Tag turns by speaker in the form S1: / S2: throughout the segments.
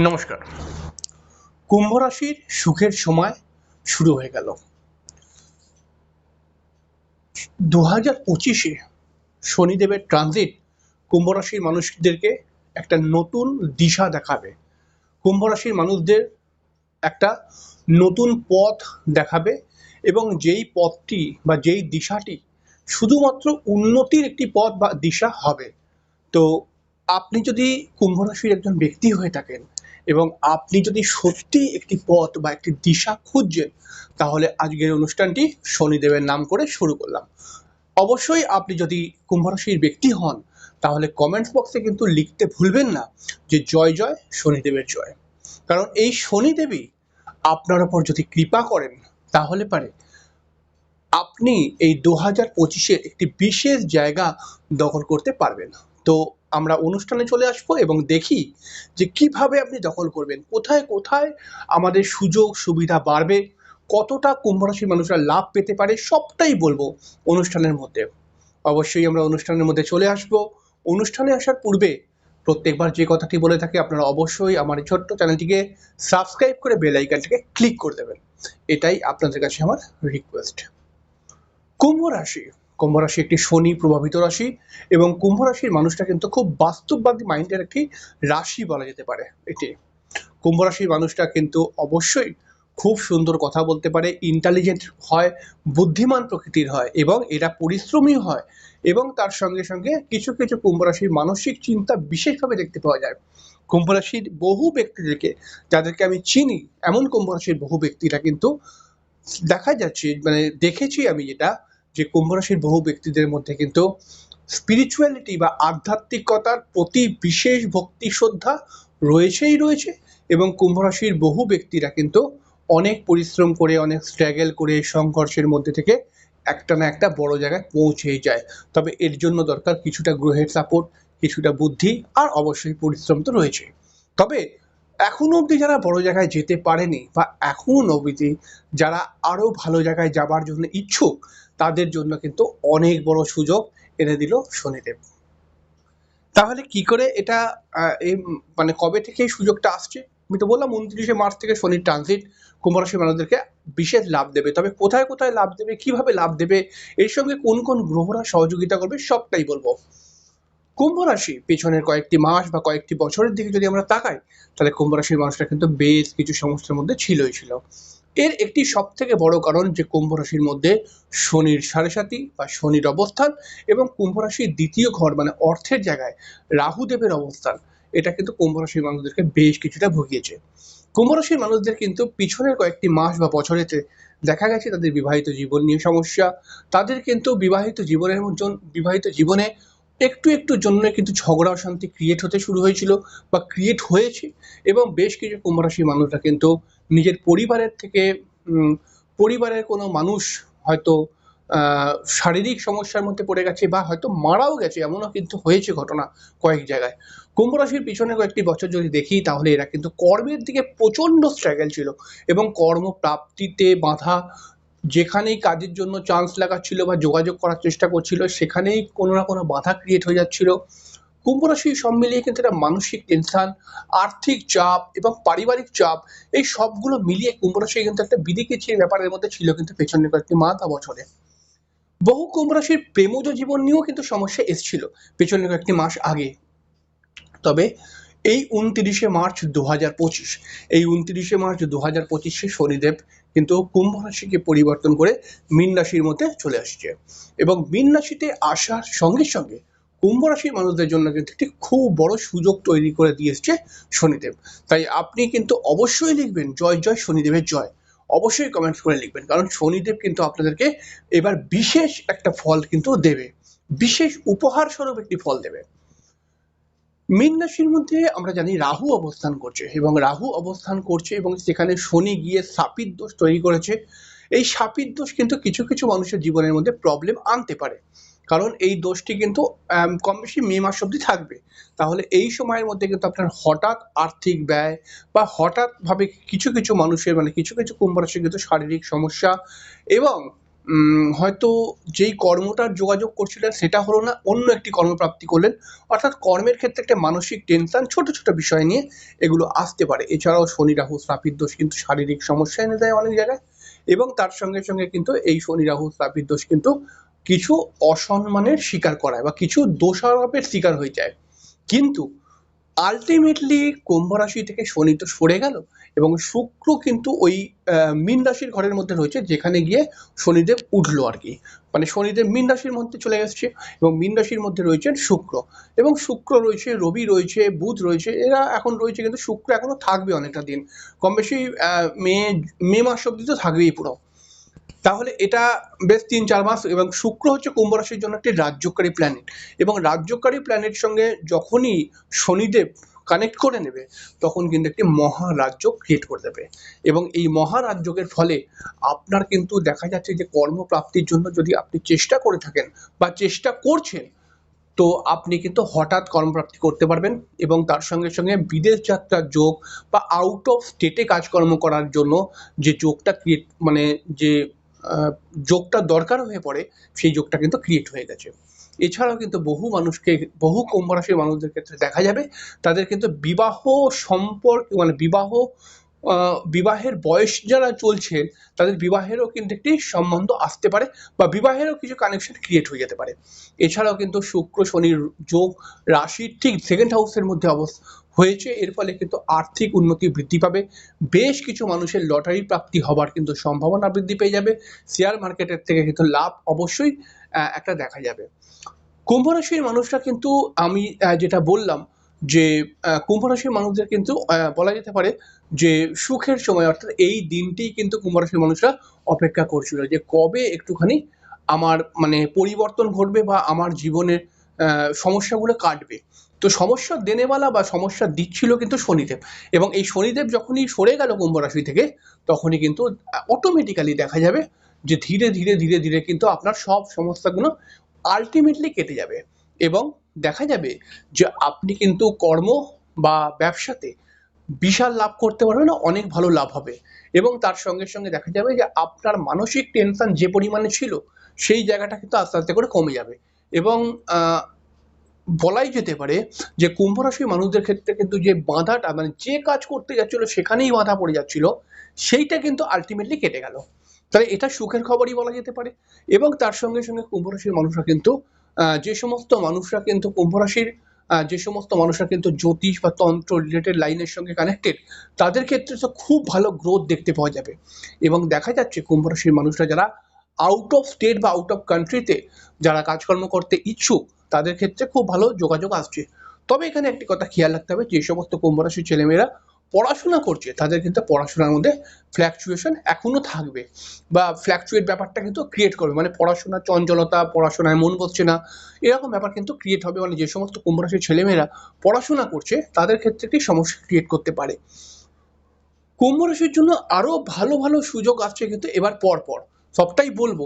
S1: নমস্কার। কুম্ভ রাশির সুখের সময় শুরু হয়ে গেল। দু হাজার পঁচিশে শনিদেবের ট্রানজিট কুম্ভ রাশির মানুষদেরকে একটা নতুন দিশা দেখাবে। কুম্ভ রাশির মানুষদের একটা নতুন পথ দেখাবে এবং যেই পথটি বা যেই দিশাটি শুধুমাত্র উন্নতির একটি পথ বা দিশা হবে। তো আপনি যদি কুম্ভ রাশির একজন ব্যক্তি হয়ে থাকেন এবং আপনি যদি সত্যি একটি পথ বা একটি দিশা খুঁজছেন, তাহলে আজকের অনুষ্ঠানটি শনিদেবের নাম করে শুরু করলাম। অবশ্যই আপনি যদি কুম্ভ রাশির ব্যক্তি হন, তাহলে কমেন্টস বক্সে কিন্তু লিখতে ভুলবেন না যে জয় জয়, শনিদেবের জয়। কারণ এই শনিদেবী আপনার ওপর যদি কৃপা করেন, তাহলে পারে। আপনি এই দু হাজার পঁচিশের একটি বিশেষ জায়গা দখল করতে পারবেন। তো আমরা অনুষ্ঠানে চলে আসব এবং দেখি যে কীভাবে আপনি দখল করবেন। কোথায় কোথায় আমাদের সুযোগ সুবিধা বাড়বে, কতটা কুম্ভ রাশির মানুষরা লাভ পেতে পারে সবটাই বলব অনুষ্ঠানের মধ্যে। অবশ্যই আমরা অনুষ্ঠানের মধ্যে চলে আসব। অনুষ্ঠানে আসার পূর্বে প্রত্যেকবার যে কথাটি বলে থাকি, আপনারা অবশ্যই আমার এই ছোট্ট চ্যানেলটিকে সাবস্ক্রাইব করে বেল আইকনটিকে ক্লিক করে দেবেন। এটাই আপনাদের কাছে আমার রিকোয়েস্ট কুম্ভ রাশি কুম্ভ রাশি একটি শনি প্রভাবিত রাশি এবং কুম্ভ রাশির মানুষটা কিন্তু খুব বাস্তববাদী মাইন্ডের একটি রাশি বলা যেতে পারে এটি। কুম্ভ রাশির মানুষটা কিন্তু অবশ্যই খুব সুন্দর কথা বলতে পারে ইন্টেলিজেন্ট হয়, বুদ্ধিমান প্রকৃতির হয় এবং এরা পরিশ্রমী হয় এবং তার সঙ্গে সঙ্গে কিছু কিছু কুম্ভ রাশির মানসিক চিন্তা বিশেষভাবে দেখতে পাওয়া যায়। কুম্ভ রাশির বহু ব্যক্তিদেরকে যাদেরকে আমি চিনি, এমন কুম্ভ রাশির বহু ব্যক্তিরা কিন্তু দেখা যাচ্ছে মানে দেখেছি আমি যেটা যে কুম্ভ রাশির বহু ব্যক্তিদের মধ্যে কিন্তু স্পিরিচুয়ালিটি বা আধ্যাত্মিকতার প্রতি বিশেষ ভক্তি শ্রদ্ধা রয়েছেই রয়েছে এবং কুম্ভ রাশির বহু ব্যক্তিরা কিন্তু অনেক পরিশ্রম করে, অনেক স্ট্রাগল করে সংঘর্ষের মধ্যে থেকে একটা না একটা বড় জায়গায় পৌঁছেই যায়। তবে এর জন্য দরকার কিছুটা গ্রহের সাপোর্ট কিছুটা বুদ্ধি আর অবশ্যই পরিশ্রম তো রয়েছে তবে এখনও অবধি যারা বড় জায়গায় যেতে পারেনি বা এখন অবধি যারা আরও ভালো জায়গায় যাবার জন্য ইচ্ছুক তাদের জন্য কিন্তু অনেক বড় সুযোগ এনে দিল শনিদেব। তাহলে কি করে এটা এই মানে কবে থেকে এই সুযোগটা আসছে? আমি তো বললাম উনত্রিশে মার্চ থেকে শনির ট্রানজিট কুম্ভ রাশির মানুষদেরকে বিশেষ লাভ দেবে। তবে কোথায় কোথায় লাভ দেবে, কীভাবে লাভ দেবে, এর সঙ্গে কোন কোন গ্রহরা সহযোগিতা করবে সবটাই বলব। কুম্ভ রাশি পেছনের কয়েকটি মাস বা কয়েকটি বছরের দিকে যদি আমরা তাকাই, তাহলে কুম্ভ রাশির মানুষরা কিন্তু বেশ কিছু সমস্যার মধ্যে ছিলই ছিল। এর একটি সব থেকে বড় কারণ যে কুম্ভ রাশির মধ্যে শনির সাড়ে সাতি বা শনির অবস্থান এবং কুম্ভ রাশির দ্বিতীয় ঘর মানে অর্থের জায়গায় রাহুদেবের অবস্থান, এটা কিন্তু কুম্ভ রাশির মানুষদেরকে বেশ কিছুটা ভুগিয়েছে। কুম্ভ রাশির মানুষদের কিন্তু পিছনের কয়েকটি মাস বা বছরেতে দেখা গেছে তাদের বিবাহিত জীবন নিয়ে সমস্যা, তাদের কিন্তু বিবাহিত জীবনের মধ্যে বিবাহিত জীবনে একটু একটু জন্য কিন্তু ঝগড়া অশান্তি ক্রিয়েট হতে শুরু হয়েছিল বা ক্রিয়েট হয়েছে এবং বেশ কিছু কুম্ভ রাশির মানুষরা কিন্তু নিজের পরিবারের থেকে পরিবারের কোনো মানুষ হয়তো শারীরিক সমস্যার মধ্যে পড়ে গেছে বা হয়তো মারাও গেছে, এমনও কিন্তু হয়েছে ঘটনা কয়েক জায়গায়। কুম্ভ রাশির পিছনে কয়েকটি বছর যদি দেখি, তাহলে এরা কিন্তু কর্মের দিকে প্রচণ্ড স্ট্রাগল ছিল এবং কর্ম প্রাপ্তিতে বাধা, যেখানেই কাজের জন্য চান্স লাগাচ্ছিল বা যোগাযোগ করার চেষ্টা করছিল, সেখানেই কোনো না কোনো বাধা ক্রিয়েট হয়ে যাচ্ছিল। কুম্ভ রাশি সব মিলিয়ে কিন্তু একটা মানসিক টেনশন আর্থিক চাপ এবং পারিবারিক চাপ, এই সবগুলো মিলিয়ে কুম্ভ রাশি কিন্তু একটা বিদিকিছির ব্যাপারের মধ্যে ছিল কিন্তু পেছনের কয়েকটি মাস বা বছরে। বহু কুম্ভ রাশির প্রেমজ জীবন নিয়েও কিন্তু সমস্যা এসেছিল পেছনের কয়েকটি মাস আগে। তবে এই উনত্রিশে মার্চ দু হাজার পঁচিশ, এই উনত্রিশে মার্চ দু হাজার পঁচিশে শনিদেব কিন্তু কুম্ভ রাশিকে পরিবর্তন করে মীন রাশির মধ্যে চলে আসছে এবং মীন রাশিতে আসার সঙ্গে সঙ্গে কুম্ভ রাশির মানুষদের জন্য কিন্তু একটি খুব বড় সুযোগ তৈরি করে দিয়ে এসছে শনিদেব। তাই আপনি কিন্তু অবশ্যই লিখবেন, জয় জয়, শনিদেবের জয়। অবশ্যই কমেন্টস করে লিখবেন, কারণ শনিদেব কিন্তু আপনাদেরকে এবার বিশেষ একটা ফল কিন্তু দেবে। বিশেষ উপহার স্বরূপ একটি ফল দেবে। মীন রাশির মধ্যে আমরা জানি রাহু অবস্থান করছে এবং রাহু অবস্থান করছে এবং সেখানে শনি গিয়ে সাপির দোষ তৈরি করেছে। এই সাপির দোষ কিন্তু কিছু কিছু মানুষের জীবনের মধ্যে প্রবলেম আনতে পারে। কারণ এই দোষটি কিন্তু কম বেশি মে মাস অবধি থাকবে। তাহলে এই সময়ের মধ্যে কিন্তু আপনার হঠাৎ আর্থিক ব্যয় বা হঠাৎ ভাবে কিছু কিছু মানুষের মানে কিছু কিছু কুম্ভ রাশির কিন্তু শারীরিক সমস্যা এবং হয়তো যেই কর্মটার যোগাযোগ করছিলেন সেটা হলো না, অন্য একটি কর্মপ্রাপ্তি করলেন। অর্থাৎ কর্মের ক্ষেত্রে একটা মানসিক টেনশন ছোট ছোট বিষয় নিয়ে এগুলো আসতে পারে। এছাড়াও শনি, রাহু শ্রাপির দোষ কিন্তু শারীরিক সমস্যা এনে দেয় অনেক জায়গায়। এবং তার সঙ্গে সঙ্গে কিন্তু এই শনি, রাহু শ্রাপির দোষ কিন্তু কিছু অসম্মানের শিকার করায় বা কিছু দোষারোপের শিকার হয়ে যায়। কিন্তু আলটিমেটলি কুম্ভ রাশি থেকে শনি তো সরে গেল এবং শুক্র কিন্তু ওই মীন রাশির ঘরের মধ্যে রয়েছে যেখানে গিয়ে শনিদেব উঠল আর কি। মানে শনিদেব মীন রাশির মধ্যে চলে এসছে এবং মীন রাশির মধ্যে রয়েছেন শুক্র। এবং শুক্র রয়েছে, রবি রয়েছে, বুধ রয়েছে, এরা এখন রয়েছে কিন্তু শুক্র এখনও থাকবে অনেকটা দিন। কম বেশি মে মে মাস অব্দি তো থাকবেই পুরো। তাহলে এটা বেশ তিন চার মাস এবং শুক্র হচ্ছে কুম্ভ রাশির জন্য একটি রাজ্যকারী প্ল্যানেট এবং রাজ্যকারী প্ল্যানেট সঙ্গে যখনই শনিদেব কানেক্ট করে নেবে, তখন কিন্তু একটি মহারাজ্য ক্রিয়েট করে দেবে এবং এই মহারাজ্যকের ফলে আপনার কিন্তু দেখা যাচ্ছে যে কর্মপ্রাপ্তির জন্য যদি আপনি চেষ্টা করে থাকেন বা চেষ্টা করছেন তো আপনি কিন্তু হঠাৎ কর্মপ্রাপ্তি করতে পারবেন এবং তার সঙ্গে সঙ্গে বিদেশ যাত্রার যোগ বা আউট অফ স্টেটে কাজকর্ম করার জন্য যে যোগটা ক্রিয়েট মানে যে যোগটা দরকার হয়ে পড়ে, সেই যোগটা কিন্তু ক্রিয়েট হয়ে গেছে। এছাড়াও কিন্তু বহু মানুষকে, বহু কুম্ভ রাশির মানুষদের ক্ষেত্রে দেখা যাবে, তাদের কিন্তু বিবাহ সম্পর্ক মানে বিবাহ বিবাহের বয়স যারা চলছে, তাদের বিবাহেরও কিন্তু একটি সম্বন্ধ আসতে পারে বা বিবাহেরও কিছু কানেকশন ক্রিয়েট হয়ে যেতে পারে। এছাড়াও কিন্তু শুক্র শনির যোগ রাশির ঠিক সেকেন্ড হাউসের মধ্যে অবস্থ হয়েছে। এর ফলে কিন্তু আর্থিক উন্নতি বৃদ্ধি পাবে। বেশ কিছু মানুষের লটারি প্রাপ্তি হবার কিন্তু সম্ভাবনা বৃদ্ধি পেয়ে যাবে। শেয়ার মার্কেটের থেকে কিন্তু লাভ অবশ্যই একটা দেখা যাবে। কুম্ভ রাশির মানুষরা কিন্তু আমি যেটা বললাম যে আহ, কুম্ভ রাশির মানুষদের কিন্তু বলা যেতে পারে যে সুখের সময় অর্থাৎ এই দিনটি কিন্তু কুম্ভ রাশির মানুষরা অপেক্ষা করছিল যে কবে একটুখানি আমার মানে পরিবর্তন ঘটবে বা আমার জীবনের সমস্যাগুলো কাটবে। তো সমস্যা দেনেওয়ালা বা সমস্যা দিচ্ছিল কিন্তু শনিদেব। এবং এই শনিদেব যখনই সরে গেল কুম্ভ রাশি থেকে তখনই কিন্তু অটোমেটিক্যালি দেখা যাবে যে ধীরে ধীরে ধীরে ধীরে কিন্তু আপনার সব সমস্যাগুলো আলটিমেটলি কেটে যাবে। এবং দেখা যাবে যে আপনি কিন্তু কর্ম বা ব্যবসাতে বিশাল লাভ করতে পারবেন অনেক ভালো লাভ হবে। এবং তার সঙ্গে সঙ্গে দেখা যাবে যে আপনার মানসিক টেনশন যে পরিমাণে ছিল, সেই জায়গাটা কিন্তু আস্তে আস্তে করে কমে যাবে। এবং বলাই যেতে পারে যে কুম্ভ রাশির মানুষদের ক্ষেত্রে কিন্তু যে বাঁধাটা মানে যে কাজ করতে যাচ্ছিল, সেখানেই বাঁধা পড়ে যাচ্ছিল, সেইটা কিন্তু আলটিমেটলি কেটে গেল। তাহলে এটা সুখের খবরই বলা যেতে পারে। এবং তার সঙ্গে সঙ্গে কুম্ভ রাশির মানুষরা কিন্তু যে সমস্ত মানুষরা কিন্তু কুম্ভ রাশির যে সমস্ত মানুষরা কিন্তু জ্যোতিষ বা তন্ত্র রিলেটেড লাইনের সঙ্গে কানেক্টেড তাদের ক্ষেত্রে তো খুব ভালো গ্রোথ দেখতে পাওয়া যাবে। এবং দেখা যাচ্ছে কুম্ভ রাশির মানুষরা যারা আউট অফ স্টেট বা আউট অফ কান্ট্রিতে যারা কাজকর্ম করতে ইচ্ছুক, তাদের ক্ষেত্রে খুব ভালো যোগাযোগ আসছে। তবে এখানে একটি কথা খেয়াল রাখতে হবে, যে সমস্ত কুম্ভ রাশির ছেলেমেয়েরা পড়াশোনা করছে, তাদের কিন্তু পড়াশোনার মধ্যে ফ্ল্যাকচুয়েশন এখনও থাকবে। বা ফ্ল্যাকচুয়েট ব্যাপারটা কিন্তু ক্রিয়েট করবে। মানে পড়াশোনার চঞ্চলতা, পড়াশোনায় মন বসছে না, এরকম ব্যাপার কিন্তু ক্রিয়েট হবে। মানে যে সমস্ত কুম্ভ রাশির ছেলেমেয়েরা পড়াশোনা করছে, তাদের ক্ষেত্রে একটি সমস্যা ক্রিয়েট করতে পারে। কুম্ভ রাশির জন্য আরও ভালো ভালো সুযোগ আসছে কিন্তু এবার পর পর সবটাই বলব।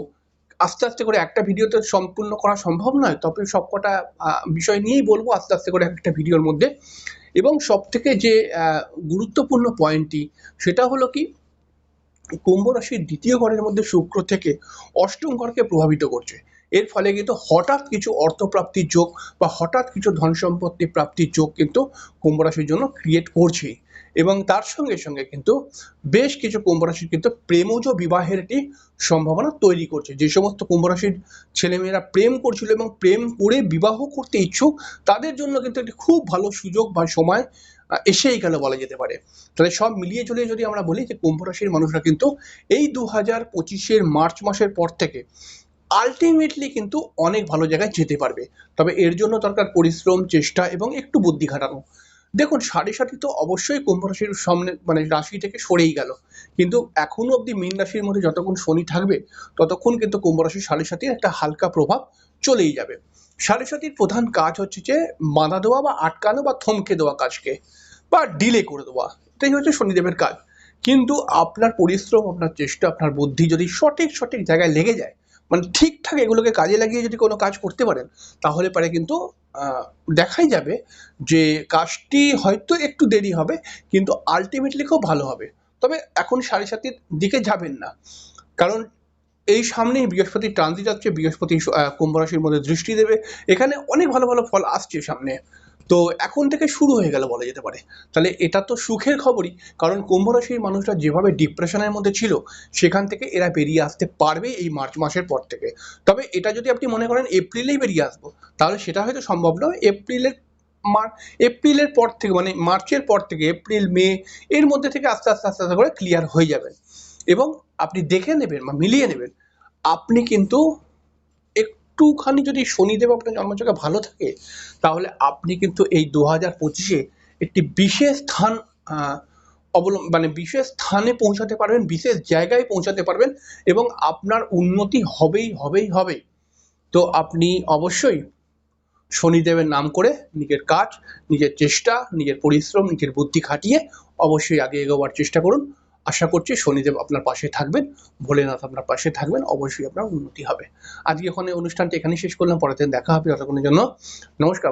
S1: আস্তে আস্তে করে একটা ভিডিওতে সম্পূর্ণ করা সম্ভব নয়, তবে সবকটা বিষয় নিয়েই বলব আস্তে আস্তে করে একটা ভিডিওর মধ্যে। এবং সব থেকে যে গুরুত্বপূর্ণ পয়েন্টটি সেটা হলো কি, কুম্ভ রাশির দ্বিতীয় ঘরের মধ্যে শুক্র থেকে অষ্টম ঘরকে প্রভাবিত করছে। এর ফলে কিন্তু হঠাৎ কিছু অর্থপ্রাপ্তির যোগ বা হঠাৎ কিছু ধন সম্পত্তি প্রাপ্তির যোগ কিন্তু কুম্ভ রাশির জন্য ক্রিয়েট করছেই। এবং তার সঙ্গে সঙ্গে কিন্তু বেশ কিছু কুম্ভ রাশির কিন্তু প্রেমজ বিবাহের একটি সম্ভাবনা তৈরি করছে। যে সমস্ত কুম্ভ রাশির ছেলেমেয়েরা প্রেম করছিল এবং প্রেম করে বিবাহ করতে ইচ্ছুক, তাদের জন্য কিন্তু একটি খুব ভালো সুযোগ বা সময় এসেই গেল বলা যেতে পারে। তাহলে সব মিলিয়ে ঝুলিয়ে যদি আমরা বলি যে কুম্ভ রাশির মানুষরা কিন্তু এই দু হাজার পঁচিশের মার্চ মাসের পর থেকে আলটিমেটলি কিন্তু অনেক ভালো জায়গায় যেতে পারবে। তবে এর জন্য দরকার পরিশ্রম, চেষ্টা এবং একটু বুদ্ধি খাটানো। দেখুন, সাড়ে সাথী তো অবশ্যই কুম্ভ রাশির সামনে মানে রাশি থেকে সরেই গেল। কিন্তু এখনও অবধি মীন রাশির মধ্যে যতক্ষণ শনি থাকবে, ততক্ষণ কিন্তু কুম্ভ রাশির সাড়ে সাথীর একটা হালকা প্রভাব চলেই যাবে। সাড়ে সাথীর প্রধান কাজ হচ্ছে যে, বাঁধা দেওয়া বা আটকানো বা থমকে দেওয়া কাজকে, বা ডিলে করে দেওয়া। এটাই হচ্ছে শনিদেবের কাজ। কিন্তু আপনার পরিশ্রম, আপনার চেষ্টা, আপনার বুদ্ধি যদি সঠিক সঠিক জায়গায় লেগে যায় মানে ঠিকঠাক এগুলোকে কাজে লাগিয়ে যদি কোনো কাজ করতে পারেন, তাহলে পারে কিন্তু দেখাই যাবে যে কাজটি হয়তো একটু দেরি হবে, কিন্তু আলটিমেটলি খুব ভালো হবে। তবে এখন সাড়ে সাতির দিকে যাবেন না। কারণ এই সামনেই বৃহস্পতি ট্রানজিট যাচ্ছে, বৃহস্পতি কুম্ভ রাশির মধ্যে দৃষ্টি দেবে। এখানে অনেক ভালো ভালো ফল আসছে সামনে। তো এখন থেকে শুরু হয়ে গেল বলা যেতে পারে। তাহলে এটা তো সুখের খবরই, কারণ কুম্ভ রাশির মানুষরা যেভাবে ডিপ্রেশনের মধ্যে ছিল, সেখান থেকে এরা বেরিয়ে আসতে পারবে এই মার্চ মাসের পর থেকে। তবে এটা যদি আপনি মনে করেন, এপ্রিলেই বেরিয়ে আসব, তাহলে সেটা হয়তো সম্ভব নয়। এপ্রিলের মার, এপ্রিলের পর থেকে মানে মার্চের পর থেকে এপ্রিল, মে, এর মধ্যে থেকে আস্তে আস্তে আস্তে আস্তে করে ক্লিয়ার হয়ে যাবেন। এবং আপনি দেখে নেবেন বা মিলিয়ে নেবেন, আপনি কিন্তু একটুখানি যদি শনিদেব আপনার জন্মচকে ভালো থাকে, তাহলে আপনি কিন্তু এই দু হাজার পঁচিশে একটি বিশেষ স্থান অবলম্ব মানে বিশেষ স্থানে পৌঁছাতে পারবেন, বিশেষ জায়গায় পৌঁছাতে পারবেন এবং আপনার উন্নতি হবেই হবেই হবে তো আপনি অবশ্যই শনিদেবের নাম করে নিজের কাজ, নিজের চেষ্টা, নিজের পরিশ্রম, নিজের বুদ্ধি খাটিয়ে অবশ্যই আগে এগোবার চেষ্টা করুন। আশা করছি শনিদেব আপনার পাশে থাকবেন, ভোলেনাথ আপনার পাশে থাকবেন, অবশ্যই আপনার উন্নতি হবে। আজকে ওখানে অনুষ্ঠানটি এখানেই শেষ করলাম, পরের দিন দেখা হবে, ততক্ষণের জন্য নমস্কার।